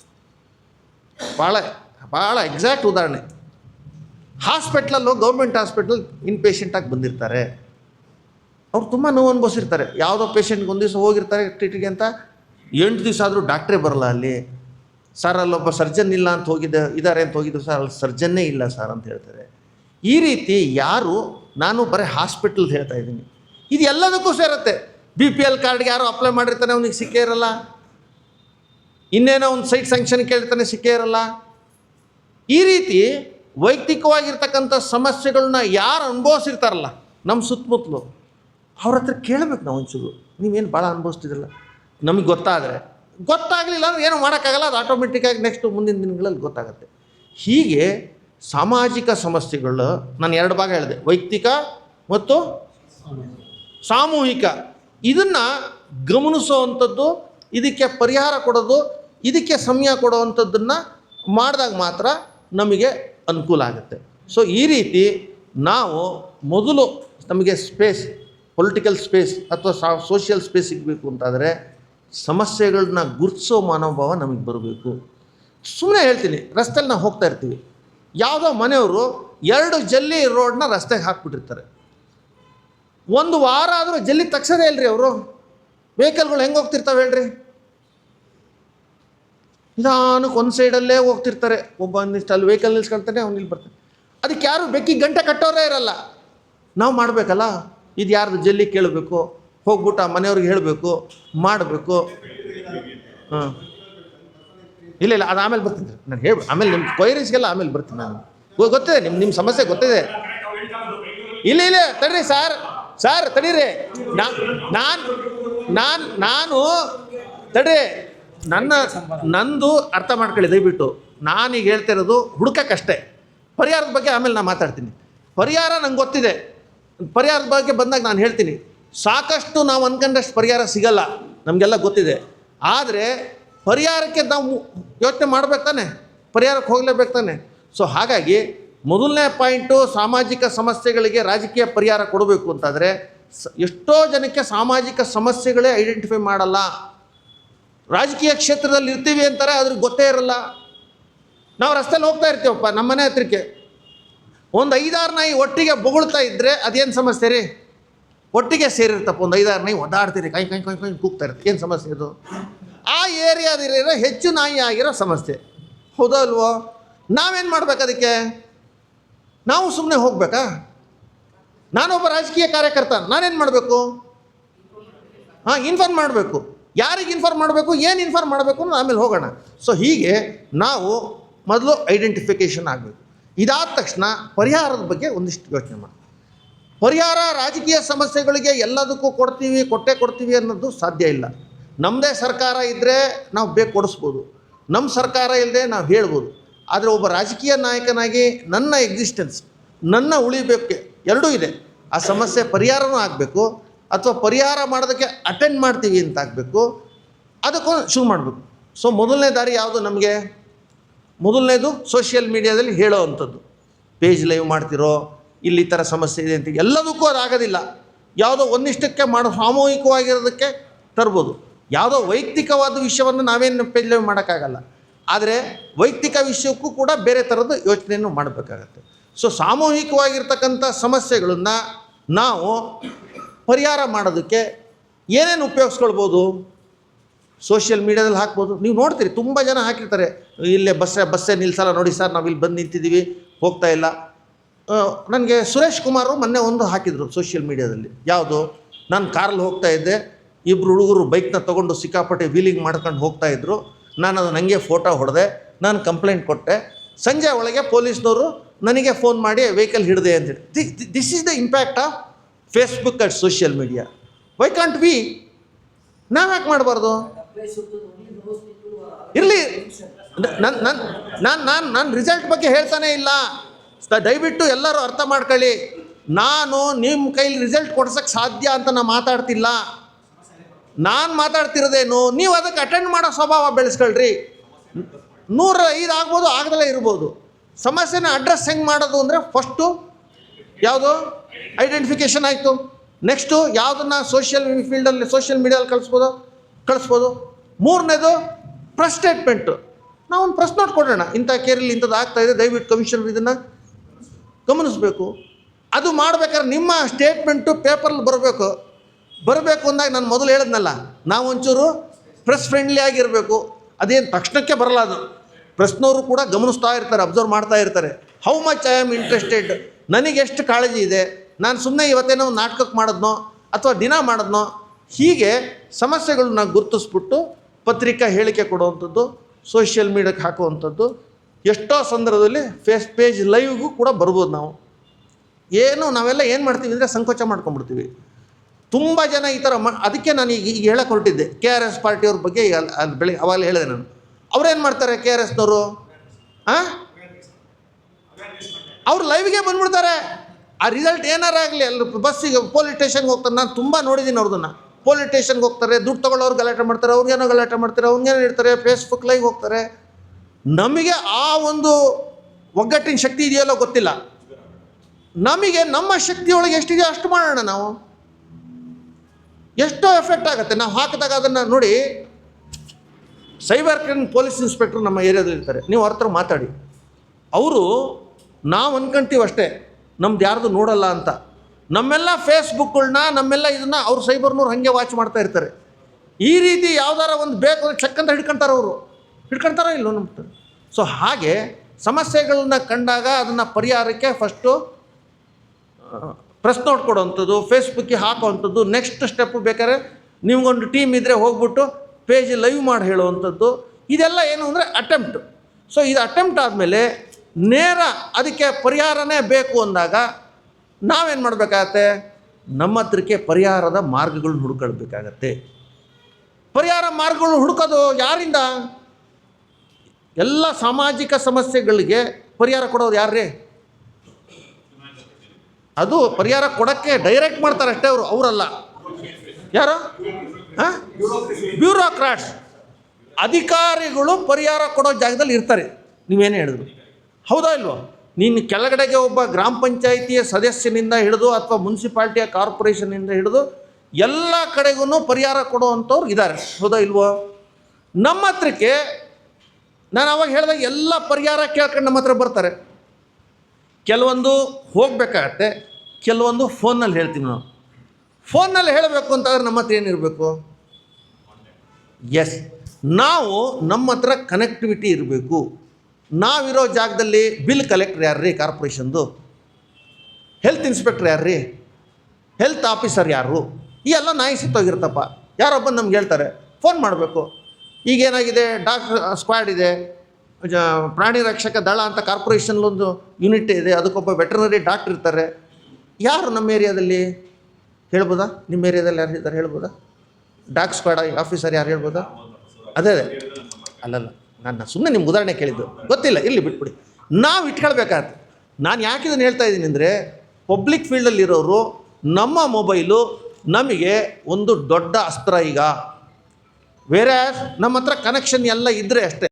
ಭಾಳ ಭಾಳ ಎಕ್ಸಾಕ್ಟ್ ಉದಾಹರಣೆ. ಹಾಸ್ಪಿಟ್ಲಲ್ಲೂ, ಗೌರ್ಮೆಂಟ್ ಹಾಸ್ಪಿಟ್ಲ್ ಇನ್ ಪೇಷೆಂಟಾಗಿ ಬಂದಿರ್ತಾರೆ. ಅವ್ರು ತುಂಬ ನೋವು ಅನುಭವಿಸಿರ್ತಾರೆ. ಯಾವುದೋ ಪೇಷೆಂಟ್ಗೆ ಒಂದು ದಿವಸ ಹೋಗಿರ್ತಾರೆ ಟ್ರೀಟಿಗೆ ಅಂತ, ಎಂಟು ದಿವಸ ಆದರೂ ಡಾಕ್ಟ್ರೇ ಬರಲ್ಲ ಅಲ್ಲಿ. ಸರ್ ಅಲ್ಲೊಬ್ಬ ಸರ್ಜನ್ ಇಲ್ಲ ಅಂತ ಹೋಗಿದ್ದೆ ಇದ್ದಾರೆ ಅಂತ ಹೋಗಿದ್ದು ಸರ್, ಅಲ್ಲಿ ಸರ್ಜನ್ನೇ ಇಲ್ಲ ಸರ್ ಅಂತ ಹೇಳ್ತಾರೆ. ಈ ರೀತಿ ಯಾರು, ನಾನು ಬರೀ ಹಾಸ್ಪಿಟಲ್ ಹೇಳ್ತಾ ಇದ್ದೀನಿ. ಇದು ಎಲ್ಲದಕ್ಕೂ ಸೇರುತ್ತೆ. ಬಿ ಪಿ ಎಲ್ ಕಾರ್ಡ್ಗೆ ಯಾರು ಅಪ್ಲೈ ಮಾಡಿರ್ತಾನೆ, ಅವನಿಗೆ ಸಿಕ್ಕೇ ಇರಲ್ಲ. ಇನ್ನೇನೋ ಒಂದು ಸೈಟ್ ಸ್ಯಾಂಕ್ಷನ್ ಕೇಳ್ತಾನೆ, ಸಿಕ್ಕೇ ಇರಲ್ಲ. ಈ ರೀತಿ ವೈಯಕ್ತಿಕವಾಗಿರ್ತಕ್ಕಂಥ ಸಮಸ್ಯೆಗಳನ್ನ ಯಾರು ಅನುಭವಿಸಿರ್ತಾರಲ್ಲ ನಮ್ಮ ಸುತ್ತಮುತ್ತಲು ಅವ್ರ ಹತ್ರ ಕೇಳಬೇಕು ನಾವು ಒಂಚೂರು. ನೀವೇನು ಭಾಳ ಅನುಭವಿಸ್ತಿದ್ರಲ್ಲ. ನಮಗೆ ಗೊತ್ತಾದರೆ ಗೊತ್ತಾಗಲಿಲ್ಲ ಅಂದ್ರೆ ಏನೂ ಮಾಡೋಕ್ಕಾಗಲ್ಲ, ಅದು ಆಟೋಮೆಟಿಕ್ಕಾಗಿ ನೆಕ್ಸ್ಟ್ ಮುಂದಿನ ದಿನಗಳಲ್ಲಿ ಗೊತ್ತಾಗುತ್ತೆ. ಹೀಗೆ ಸಾಮಾಜಿಕ ಸಮಸ್ಯೆಗಳು, ನಾನು ಎರಡು ಭಾಗ ಹೇಳಿದೆ, ವೈಯಕ್ತಿಕ ಮತ್ತು ಸಾಮೂಹಿಕ. ಇದನ್ನು ಗಮನಿಸುವಂಥದ್ದು, ಇದಕ್ಕೆ ಪರಿಹಾರ ಕೊಡೋದು, ಇದಕ್ಕೆ ಸಮಯ ಕೊಡುವಂಥದ್ದನ್ನು ಮಾಡಿದಾಗ ಮಾತ್ರ ನಮಗೆ ಅನುಕೂಲ ಆಗುತ್ತೆ. ಸೊ ಈ ರೀತಿ ನಾವು ಮೊದಲು ನಮಗೆ ಸ್ಪೇಸ್ ಪೊಲಿಟಿಕಲ್ ಸ್ಪೇಸ್ ಅಥವಾ ಸೋಷಿಯಲ್ ಸ್ಪೇಸ್ ಸಿಗಬೇಕು ಅಂತಾದರೆ ಸಮಸ್ಯೆಗಳನ್ನ ಗುರುತಿಸೋ ಮನೋಭಾವ ನಮಗೆ ಬರಬೇಕು. ಸುಮ್ಮನೆ ಹೇಳ್ತೀನಿ, ರಸ್ತೆಲಿ ನಾವು ಹೋಗ್ತಾ ಇರ್ತೀವಿ. ಯಾವುದೋ ಮನೆಯವರು ಎರಡು ಜಲ್ಲಿ ರೋಡ್ನ ರಸ್ತೆಗೆ ಹಾಕ್ಬಿಟ್ಟಿರ್ತಾರೆ. ಒಂದು ವಾರ ಆದರೂ ಜಲ್ಲಿ ತಗ್ಸೋದೇ ಇಲ್ರಿ ಅವರು. ವೆಹಿಕಲ್ಗಳು ಹೆಂಗೆ ಹೋಗ್ತಿರ್ತಾವೆ ಹೇಳ್ರಿ? ನಿಧಾನಕ್ಕೆ ಒಂದು ಸೈಡಲ್ಲೇ ಹೋಗ್ತಿರ್ತಾರೆ. ಒಬ್ಬ ಒಂದಿಷ್ಟು ಅಲ್ಲಿ ವೆಹಿಕಲ್ ನಿಲ್ಸ್ಕೊಳ್ತಾನೆ ಅವ್ನು ಇಲ್ಲಿ ಬರ್ತಾನೆ. ಅದಕ್ಕೆ ಯಾರು ಬೆಕ್ಕಿ ಗಂಟೆ ಕಟ್ಟೋರೇ ಇರಲ್ಲ. ನಾವು ಮಾಡಬೇಕಲ್ಲ? ಇದು ಯಾರ್ದು ಜಲ್ಲಿ ಕೇಳಬೇಕು? ಹೋಗ್ಬಿಟ್ಟು ಆ ಮನೆಯವ್ರಿಗೆ ಹೇಳಬೇಕು, ಮಾಡಬೇಕು. ಹಾಂ. ಇಲ್ಲ ಇಲ್ಲ, ಅದು ಆಮೇಲೆ ಬರ್ತೀನಿ ನಾನು ಹೇಳಿ, ಆಮೇಲೆ ನಿಮ್ಮ ಕ್ವೈರೀಸ್ಗೆಲ್ಲ ಆಮೇಲೆ ಬರ್ತೀನಿ ನಾನು. ಗೊತ್ತಿದೆ ನಿಮ್ಮ ನಿಮ್ಮ ಸಮಸ್ಯೆ ಗೊತ್ತಿದೆ. ಇಲ್ಲ ಇಲ್ಲ, ತಡ್ರಿ ಸರ್ ಸರ್, ತಡೀರಿ. ನಾನು ನಾನು ನಾನು, ತಡ್ರಿ. ನನ್ನ, ನಂದು ಅರ್ಥ ಮಾಡ್ಕೊಳ್ಳಿ, ದಯವಿಟ್ಟು. ನಾನೀಗ ಹೇಳ್ತಿರೋದು ಹುಡುಕಕ್ಕಷ್ಟೇ. ಪರಿಹಾರದ ಬಗ್ಗೆ ಆಮೇಲೆ ನಾನು ಮಾತಾಡ್ತೀನಿ. ಪರಿಹಾರ ನಂಗೆ ಗೊತ್ತಿದೆ. ಪರಿಹಾರದ ಬಗ್ಗೆ ಬಂದಾಗ ನಾನು ಹೇಳ್ತೀನಿ. ಸಾಕಷ್ಟು ನಾವು ಅನ್ಕೊಂಡಷ್ಟು ಪರಿಹಾರ ಸಿಗಲ್ಲ, ನಮಗೆಲ್ಲ ಗೊತ್ತಿದೆ. ಆದರೆ ಪರಿಹಾರಕ್ಕೆ ನಾವು ಯೋಚನೆ ಮಾಡ್ಬೇಕು ತಾನೆ, ಪರಿಹಾರಕ್ಕೆ ಹೋಗಲೇಬೇಕು ತಾನೆ. ಸೊ ಹಾಗಾಗಿ ಮೊದಲನೇ ಪಾಯಿಂಟು ಸಾಮಾಜಿಕ ಸಮಸ್ಯೆಗಳಿಗೆ ರಾಜಕೀಯ ಪರಿಹಾರ ಕೊಡಬೇಕು ಅಂತಾದರೆ ಎಷ್ಟೋ ಜನಕ್ಕೆ ಸಾಮಾಜಿಕ ಸಮಸ್ಯೆಗಳೇ ಐಡೆಂಟಿಫೈ ಮಾಡಲ್ಲ. ರಾಜಕೀಯ ಕ್ಷೇತ್ರದಲ್ಲಿ ಇರ್ತೀವಿ ಅಂತಾರೆ ಅದ್ರಿಗೆ ಗೊತ್ತೇ ಇರಲ್ಲ. ನಾವು ರಸ್ತೆಯಲ್ಲಿ ಹೋಗ್ತಾ ಇರ್ತೀವಪ್ಪ ನಮ್ಮ ಮನೆ ಹತ್ರಕ್ಕೆ. ಒಂದು ಐದಾರು ನಾಯಿ ಒಟ್ಟಿಗೆ ಬೊಗಳ್ತಾ ಇದ್ದರೆ ಅದೇನು ಸಮಸ್ಯೆ ರೀ? ಒಟ್ಟಿಗೆ ಸೇರಿರ್ತಪ್ಪ, ಒಂದು ಐದಾರು ನಾಯಿ ಒದ್ದಾಡ್ತೀರಿ ಕೈ ಕೈ ಕೈ ಕೈ ಕೂಗ್ತಾ ಇರುತ್ತೆ. ಏನು ಸಮಸ್ಯೆ ಇದು? ಆ ಏರಿಯಾದಲ್ಲಿರೋ ಹೆಚ್ಚು ನಾಯಿ ಆಗಿರೋ ಸಮಸ್ಯೆ. ಹೌದಾ ಅಲ್ವೋ ನಾವೇನು ಮಾಡ್ಬೇಕು ಅದಕ್ಕೆ? ನಾವು ಸುಮ್ಮನೆ ಹೋಗ್ಬೇಕಾ? ನಾನೊಬ್ಬ ರಾಜಕೀಯ ಕಾರ್ಯಕರ್ತ, ನಾನೇನು ಮಾಡಬೇಕು? ಹಾಂ ಇನ್ಫಾರ್ಮ್ ಮಾಡಬೇಕು. ಯಾರಿಗೆ ಇನ್ಫಾರ್ಮ್ ಮಾಡಬೇಕು, ಏನು ಇನ್ಫಾರ್ಮ್ ಮಾಡಬೇಕು ಆಮೇಲೆ ಹೋಗೋಣ. ಸೊ ಹೀಗೆ ನಾವು ಮೊದಲು ಐಡೆಂಟಿಫಿಕೇಷನ್ ಆಗಬೇಕು. ಇದಾದ ತಕ್ಷಣ ಪರಿಹಾರದ ಬಗ್ಗೆ ಒಂದಿಷ್ಟು ಯೋಚನೆ ಮಾಡಿ ಪರಿಹಾರ ರಾಜಕೀಯ ಸಮಸ್ಯೆಗಳಿಗೆ ಎಲ್ಲದಕ್ಕೂ ಕೊಡ್ತೀವಿ, ಕೊಟ್ಟೆ ಕೊಡ್ತೀವಿ ಅನ್ನೋದು ಸಾಧ್ಯ ಇಲ್ಲ. ನಮ್ಮದೇ ಸರ್ಕಾರ ಇದ್ದರೆ ನಾವು ಬೇಕು ಕೊಡಿಸ್ಬೋದು. ನಮ್ಮ ಸರ್ಕಾರ ಇಲ್ಲದೆ ನಾವು ಹೇಳ್ಬೋದು. ಆದರೆ ಒಬ್ಬ ರಾಜಕೀಯ ನಾಯಕನಾಗಿ ನನ್ನ ಎಕ್ಸಿಸ್ಟೆನ್ಸ್ ನನ್ನ ಉಳಿಬೇಕು ಎರಡೂ ಇದೆ. ಆ ಸಮಸ್ಯೆ ಪರಿಹಾರನೂ ಆಗಬೇಕು, ಅಥವಾ ಪರಿಹಾರ ಮಾಡೋದಕ್ಕೆ ಅಟೆಂಡ್ ಮಾಡ್ತೀವಿ ಅಂತ ಆಗಬೇಕು. ಅದಕ್ಕೂ ಶುರು ಮಾಡಬೇಕು. ಸೊ ಮೊದಲನೇ ದಾರಿ ಯಾವುದು ನಮಗೆ? ಮೊದಲನೇದು ಸೋಷಿಯಲ್ ಮೀಡಿಯಾದಲ್ಲಿ ಹೇಳೋ ಅಂಥದ್ದು. ಪೇಜ್ ಲೈವ್ ಮಾಡ್ತಿರೋ ಇಲ್ಲಿ ಥರ ಸಮಸ್ಯೆ ಇದೆ ಅಂತ ಎಲ್ಲದಕ್ಕೂ ಅದಾಗೋದಿಲ್ಲ ಯಾವುದೋ ಒಂದಿಷ್ಟಕ್ಕೆ ಮಾಡೋ ಸಾಮೂಹಿಕವಾಗಿರೋದಕ್ಕೆ ತರ್ಬೋದು. ಯಾವುದೋ ವೈಯಕ್ತಿಕವಾದ ವಿಷಯವನ್ನು ನಾವೇನು ಪೇಲ್ ಮಾಡೋಕ್ಕಾಗಲ್ಲ. ಆದರೆ ವೈಯಕ್ತಿಕ ವಿಷಯಕ್ಕೂ ಕೂಡ ಬೇರೆ ಥರದ ಯೋಚನೆಯನ್ನು ಮಾಡಬೇಕಾಗತ್ತೆ. ಸೊ ಸಾಮೂಹಿಕವಾಗಿರ್ತಕ್ಕಂಥ ಸಮಸ್ಯೆಗಳನ್ನು ನಾವು ಪರಿಹಾರ ಮಾಡೋದಕ್ಕೆ ಏನೇನು ಉಪಯೋಗಿಸ್ಕೊಳ್ಬೋದು? ಸೋಷಿಯಲ್ ಮೀಡ್ಯಾದಲ್ಲಿ ಹಾಕ್ಬೋದು. ನೀವು ನೋಡ್ತೀರಿ, ತುಂಬ ಜನ ಹಾಕಿರ್ತಾರೆ. ಇಲ್ಲೇ ಬಸ್ಸೇ ಬಸ್ಸೇ ನಿಲ್ಸಲ್ಲ ನೋಡಿ ಸರ್ ನಾವು ಇಲ್ಲಿ ಬಂದು ನಿಂತಿದ್ದೀವಿ, ಹೋಗ್ತಾ ಇಲ್ಲ. ನನಗೆ ಸುರೇಶ್ ಕುಮಾರು ಮೊನ್ನೆ ಒಂದು ಹಾಕಿದರು ಸೋಷಿಯಲ್ ಮೀಡ್ಯಾದಲ್ಲಿ ಯಾವುದು? ನಾನು ಕಾರಲ್ಲಿ ಹೋಗ್ತಾ ಇದ್ದೆ ಇಬ್ಬರು ಹುಡುಗರು ಬೈಕ್ನ ತೊಗೊಂಡು ಸಿಕ್ಕಾಪಟ್ಟೆ ವೀಲಿಂಗ್ ಮಾಡ್ಕೊಂಡು ಹೋಗ್ತಾ ಇದ್ದರು ನಾನು ಅದು ನನಗೆ ಫೋಟೋ ಹೊಡೆದೆ, ನಾನು ಕಂಪ್ಲೇಂಟ್ ಕೊಟ್ಟೆ. ಸಂಜೆ ಒಳಗೆ ಪೊಲೀಸ್ನವರು ನನಗೆ ಫೋನ್ ಮಾಡಿ ವೆಹಿಕಲ್ ಹಿಡಿದೆ ಅಂತೇಳಿ this is the impact of Facebook and social media why can't we ನಾವು ಯಾಕೆ ಮಾಡಬಾರ್ದು? ಇರಲಿ. ನನ್ನ ನಾನು ನಾನು ನಾನು ರಿಸಲ್ಟ್ ಬಗ್ಗೆ ಹೇಳ್ತಾನೆ ಇಲ್ಲ. ದಯವಿಟ್ಟು ಎಲ್ಲರೂ ಅರ್ಥ ಮಾಡ್ಕೊಳ್ಳಿ. ನಾನು ನಿಮ್ಮ ಕೈಲಿ ರಿಸಲ್ಟ್ ಕೊಡ್ಸಕ್ಕೆ ಸಾಧ್ಯ ಅಂತ ನಾನು ಮಾತಾಡ್ತಿಲ್ಲ. ನಾನು ಮಾತಾಡ್ತಿರೋದೇನು? ನೀವು ಅದಕ್ಕೆ ಅಟೆಂಡ್ ಮಾಡೋ ಸ್ವಭಾವ ಬೆಳೆಸ್ಕೊಳ್ರಿ. ನೂರ ಐದು ಆಗ್ಬೋದು ಆಗದಲ್ಲೇ ಇರ್ಬೋದು. ಸಮಸ್ಯೆನ ಅಡ್ರೆಸ್ ಹೆಂಗೆ ಮಾಡೋದು ಅಂದರೆ ಫಸ್ಟು ಯಾವುದು? ಐಡೆಂಟಿಫಿಕೇಷನ್ ಆಯಿತು. ನೆಕ್ಸ್ಟು ಯಾವುದನ್ನು ಸೋಷಿಯಲ್ ಫೀಲ್ಡಲ್ಲಿ ಸೋಷಿಯಲ್ ಮೀಡಿಯಲ್ಲಿ ಕಳಿಸ್ಬೋದು? ಕಳಿಸ್ಬೋದು. ಮೂರನೇದು ಪ್ರೆಸ್ ಸ್ಟೇಟ್ಮೆಂಟು ನಾವು ಒಂದು ಪ್ರೆಸ್ ನೋಟ್ ಕೊಡೋಣ. ಇಂಥ ಕೇರಲ್ಲಿ ಇಂಥದ್ದು ಆಗ್ತಾಯಿದೆ ದಯವಿಟ್ಟು ಕಮಿಷನ್ ಇದನ್ನು ಗಮನಿಸಬೇಕು. ಅದು ಮಾಡ್ಬೇಕಾದ್ರೆ ನಿಮ್ಮ ಸ್ಟೇಟ್ಮೆಂಟು ಪೇಪರಲ್ಲಿ ಬರಬೇಕು. ಬರಬೇಕು ಅಂದಾಗ ನಾನು ಮೊದಲು ಹೇಳಿದ್ನಲ್ಲ, ನಾವು ಒಂಚೂರು ಪ್ರೆಸ್ ಫ್ರೆಂಡ್ಲಿ ಆಗಿರಬೇಕು. ಅದೇನು ತಕ್ಷಣಕ್ಕೆ ಬರಲ್ಲ ಅದು. ಪ್ರೆಸ್ನವರು ಕೂಡ ಗಮನಿಸ್ತಾ ಇರ್ತಾರೆ ಅಬ್ಸರ್ವ್ ಮಾಡ್ತಾ ಇರ್ತಾರೆ. How much I am interested ನನಗೆ ಎಷ್ಟು ಕಾಳಜಿ ಇದೆ? ನಾನು ಸುಮ್ಮನೆ ಇವತ್ತೇನೋ ನಾಟಕಕ್ಕೆ ಮಾಡಿದ್ನೋ ಅಥವಾ ದಿನ ಮಾಡಿದ್ನೋ? ಹೀಗೆ ಸಮಸ್ಯೆಗಳನ್ನ ಗುರುತಿಸ್ಬಿಟ್ಟು ಪತ್ರಿಕಾ ಹೇಳಿಕೆ ಕೊಡುವಂಥದ್ದು ಸೋಷಿಯಲ್ ಮೀಡಿಯಾಕ್ಕೆ ಹಾಕುವಂಥದ್ದು ಎಷ್ಟೋ ಸಂದರ್ಭದಲ್ಲಿ ಫೇಸ್ ಪೇಜ್ ಲೈವ್ಗೂ ಕೂಡ ಬರ್ಬೋದು ನಾವು. ಏನು, ನಾವೆಲ್ಲ ಏನು ಮಾಡ್ತೀವಿ ಅಂದರೆ ಸಂಕೋಚ ಮಾಡ್ಕೊಂಡ್ಬಿಡ್ತೀವಿ. ತುಂಬ ಜನ ಈ ಥರ ಮಾ ಅದಕ್ಕೆ ನಾನು ಈಗ ಈಗ ಹೇಳಕ್ಕೆ ಹೊರಟಿದ್ದೆ. ಕೆ ಆರ್ ಎಸ್ ಪಾರ್ಟಿಯವ್ರ ಬಗ್ಗೆ ಅಲ್ಲಿ ಬೆಳಿಗ್ಗೆ ಅವಾಗಲೇ ಹೇಳಿದೆ ನಾನು. ಅವ್ರೇನು ಮಾಡ್ತಾರೆ ಕೆ ಆರ್ ಎಸ್ನವರು ಹಾಂ ಅವ್ರು ಲೈವ್ಗೆ ಬಂದ್ಬಿಡ್ತಾರೆ. ಆ ರಿಸಲ್ಟ್ ಏನಾರು ಆಗಲಿ, ಅಲ್ಲಿ ಬಸ್ಸಿಗೆ ಪೊಲೀಸ್ ಸ್ಟೇಷನ್ಗೆ ಹೋಗ್ತಾರೆ. ನಾನು ತುಂಬ ನೋಡಿದ್ದೀನಿ ಅವ್ರದನ್ನು. ಪೊಲೀಸ್ ಸ್ಟೇಷನ್ಗೆ ಹೋಗ್ತಾರೆ, ದುಡ್ಡು ತೊಗೊಳ್ಳೋರು ಗಲಾಟೆ ಮಾಡ್ತಾರೆ, ಅವ್ರಿಗೇನೋ ಗಲಾಟೆ ಮಾಡ್ತಾರೆ, ಅವ್ರಿಗೇನೋ ಇಡ್ತಾರೆ ಫೇಸ್ಬುಕ್ ಲೈವ್ ಹೋಗ್ತಾರೆ. ನಮಗೆ ಆ ಒಂದು ಒಗ್ಗಟ್ಟಿನ ಶಕ್ತಿ ಇದೆಯಲ್ಲೋ ಗೊತ್ತಿಲ್ಲ. ನಮಗೆ ನಮ್ಮ ಶಕ್ತಿಯೊಳಗೆ ಎಷ್ಟಿದೆಯೋ ಅಷ್ಟು ಮಾಡೋಣ ನಾವು. ಎಷ್ಟೋ ಎಫೆಕ್ಟ್ ಆಗುತ್ತೆ. ನಾವು ಹಾಕಿದಾಗ ಅದನ್ನು ನೋಡಿ ಸೈಬರ್ ಕ್ರೈಮ್ ಪೊಲೀಸ್ ಇನ್ಸ್ಪೆಕ್ಟರ್ ನಮ್ಮ ಏರಿಯಾದಲ್ಲಿ ಇರ್ತಾರೆ. ನೀವು ಅವ್ರ ಹತ್ರ ಮಾತಾಡಿ. ಅವರು ನಾವು ಅನ್ಕೊಂತೀವಿ ಅಷ್ಟೇ. ನಮ್ದು ಯಾರ್ದು ನೋಡಲ್ಲ ಅಂತ. ನಮ್ಮೆಲ್ಲ ಫೇಸ್ಬುಕ್ಗಳನ್ನ ನಮ್ಮೆಲ್ಲ ಇದನ್ನು ಅವ್ರು ಸೈಬರ್ನವ್ರು ಹಾಗೆ ವಾಚ್ ಮಾಡ್ತಾ ಇರ್ತಾರೆ. ಈ ರೀತಿ ಯಾವ್ದಾರ ಒಂದು ಬೇಕು ಚೆಕ್ ಅಂತ ಹಿಡ್ಕೊಂತಾರೆ ಅವರು. ಹಿಡ್ಕೊಂತಾರೋ ಇಲ್ಲೋ ನಮ್ಮ ಸೊ ಹಾಗೆ ಸಮಸ್ಯೆಗಳನ್ನ ಕಂಡಾಗ ಅದನ್ನು ಪರಿಹಾರಕ್ಕೆ ಫಸ್ಟು ಪ್ರೆಸ್ ನೋಟ್ ಕೊಡುವಂಥದ್ದು ಫೇಸ್ಬುಕ್ಗೆ ಹಾಕುವಂಥದ್ದು ನೆಕ್ಸ್ಟ್ ಸ್ಟೆಪ್ ಬೇಕಾದ್ರೆ ನಿಮ್ಗೊಂದು ಟೀಮ್ ಇದ್ದರೆ ಹೋಗ್ಬಿಟ್ಟು ಪೇಜ್ ಲೈವ್ ಮಾಡಿ ಹೇಳುವಂಥದ್ದು, ಇದೆಲ್ಲ ಏನು ಅಂದರೆ ಅಟೆಂಪ್ಟ್ ಸೊ ಇದು ಅಟೆಂಪ್ಟ್ ಆದಮೇಲೆ ನೇರ ಅದಕ್ಕೆ ಪರಿಹಾರನೇ ಬೇಕು ಅಂದಾಗ ನಾವೇನು ಮಾಡಬೇಕಾಗತ್ತೆ? ನಮ್ಮ ಹತ್ರಕ್ಕೆ ಪರಿಹಾರದ ಮಾರ್ಗಗಳನ್ನ ಹುಡ್ಕೊಳ್ಬೇಕಾಗತ್ತೆ. ಪರಿಹಾರ ಮಾರ್ಗಗಳು ಹುಡುಕೋದು ಯಾರಿಂದ? ಎಲ್ಲ ಸಾಮಾಜಿಕ ಸಮಸ್ಯೆಗಳಿಗೆ ಪರಿಹಾರ ಕೊಡೋದು ಯಾರ್ರೀ? ಅದು ಪರಿಹಾರ ಕೊಡೋಕ್ಕೆ ಡೈರೆಕ್ಟ್ ಮಾಡ್ತಾರೆ ಅಷ್ಟೇ ಅವರು, ಅವರಲ್ಲ. ಯಾರು? ಹಾಂ? ಬ್ಯೂರೋಕ್ರಾಟ್ಸ್. ಅಧಿಕಾರಿಗಳು ಪರಿಹಾರ ಕೊಡೋ ಜಾಗದಲ್ಲಿ ಇರ್ತಾರೆ. ನೀವೇನು ಹೇಳಿದ್ರು? ಹೌದಾ ಇಲ್ವೋ? ನೀನು ಕೆಳಗಡೆಗೆ ಒಬ್ಬ ಗ್ರಾಮ ಪಂಚಾಯಿತಿಯ ಸದಸ್ಯನಿಂದ ಹಿಡಿದು ಅಥವಾ ಮುನ್ಸಿಪಾಲ್ಟಿಯ ಕಾರ್ಪೊರೇಷನಿಂದ ಹಿಡಿದು ಎಲ್ಲ ಕಡೆಗೂ ಪರಿಹಾರ ಕೊಡುವಂಥವ್ರು ಇದ್ದಾರೆ. ಹೌದಾ ಇಲ್ವೋ? ನಮ್ಮ ಹತ್ರಕ್ಕೆ ನಾನು ಅವಾಗ ಹೇಳಿದಾಗ ಎಲ್ಲ ಪರಿಹಾರ ಕೇಳ್ಕೊಂಡು ನಮ್ಮ ಹತ್ರ ಬರ್ತಾರೆ. ಕೆಲವೊಂದು ಹೋಗಬೇಕಾಗತ್ತೆ, ಕೆಲವೊಂದು ಫೋನಲ್ಲಿ ಹೇಳ್ತೀನಿ ನಾವು ಫೋನಲ್ಲಿ ಹೇಳಬೇಕು ಅಂತಂದ್ರೆ ನಮ್ಮ ಹತ್ರ ಏನಿರಬೇಕು? ಎಸ್ ನಾವು ನಮ್ಮ ಹತ್ರ ಕನೆಕ್ಟಿವಿಟಿ ಇರಬೇಕು. ನಾವಿರೋ ಜಾಗದಲ್ಲಿ ಬಿಲ್ ಕಲೆಕ್ಟ್ರ್ ಯಾರು ರೀ ಕಾರ್ಪೊರೇಷನ್ದು? ಹೆಲ್ತ್ ಇನ್ಸ್ಪೆಕ್ಟರ್ ಯಾರು ರೀ ಹೆಲ್ತ್ ಆಫೀಸರ್ ಯಾರು? ಈ ಎಲ್ಲ ನಾಯಿ ಸಿತ್ತೋಗಿರ್ತಪ್ಪ ಯಾರೊಬ್ಬ ನಮ್ಗೆ ಹೇಳ್ತಾರೆ, ಫೋನ್ ಮಾಡಬೇಕು. ಈಗೇನಾಗಿದೆ? ಡಾಕ್ ಸ್ಕ್ವಾಡ್ ಇದೆ. ಪ್ರಾಣಿ ರಕ್ಷಕ ದಳ ಅಂತ ಕಾರ್ಪೊರೇಷನ್ಲೊಂದು ಯೂನಿಟ್ ಇದೆ. ಅದಕ್ಕೊಬ್ಬ ವೆಟರ್ನರಿ ಡಾಕ್ಟರ್ ಇರ್ತಾರೆ. ಯಾರು ನಮ್ಮ ಏರಿಯಾದಲ್ಲಿ? ಹೇಳ್ಬೋದಾ? ನಿಮ್ಮ ಏರಿಯಾದಲ್ಲಿ ಯಾರು ಇದ್ದಾರೆ ಹೇಳ್ಬೋದಾ? ಡಾಕ್ ಸ್ಕ್ವಾಡ್ ಆಫೀಸರ್ ಯಾರು ಹೇಳ್ಬೋದಾ? ಅದೇ ಅದೇ. ಅಲ್ಲಲ್ಲ, ನಾನು ಸುಮ್ಮನೆ ನಿಮ್ಗೆ ಉದಾಹರಣೆ ಕೇಳಿದ್ದು. ಗೊತ್ತಿಲ್ಲ ಇಲ್ಲಿ ಬಿಟ್ಬಿಡಿ. ನಾವು ಇಟ್ಕೊಳ್ಬೇಕಾಗತ್ತೆ. ನಾನು ಯಾಕೆ ಇದನ್ನು ಹೇಳ್ತಾ ಇದ್ದೀನಿ ಅಂದರೆ ಪಬ್ಲಿಕ್ ಫೀಲ್ಡಲ್ಲಿರೋರು ನಮ್ಮ ಮೊಬೈಲು ನಮಗೆ ಒಂದು ದೊಡ್ಡ ಅಸ್ತ್ರ ಈಗ. ಬೇರೆ ನಮ್ಮ ಹತ್ರ ಕನೆಕ್ಷನ್ ಎಲ್ಲ ಇದ್ದರೆ ಅಷ್ಟೇ.